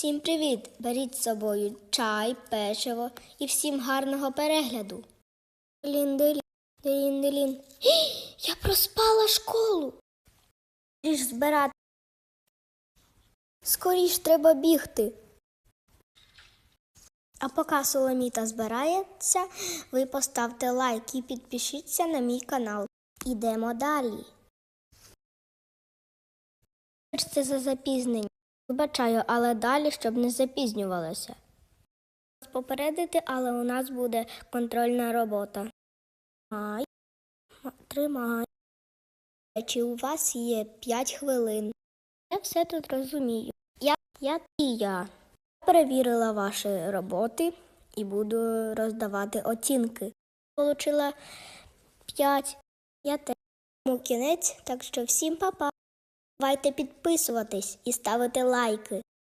Всім привіт! Беріть з собою чай, печиво і всім гарного перегляду. Делін, делін, делін, делін. Я проспала школу. Скоріш збирати. Скоріш треба бігти. А поки Соломіта збирається, ви поставте лайк і підпишіться на мій канал. Ідемо далі. Це за запізнення. Вибачаю, але далі, щоб не запізнювалося. Попередити, але у нас буде контрольна робота. Тримай. М- Тримай. Чи у вас є 5 хвилин? Я все тут розумію. Я, я і я. Перевірила ваші роботи і буду роздавати оцінки. Получила 5. Я теж. Кінець, так що всім па-па. Давайте підписуватись і ставити лайки.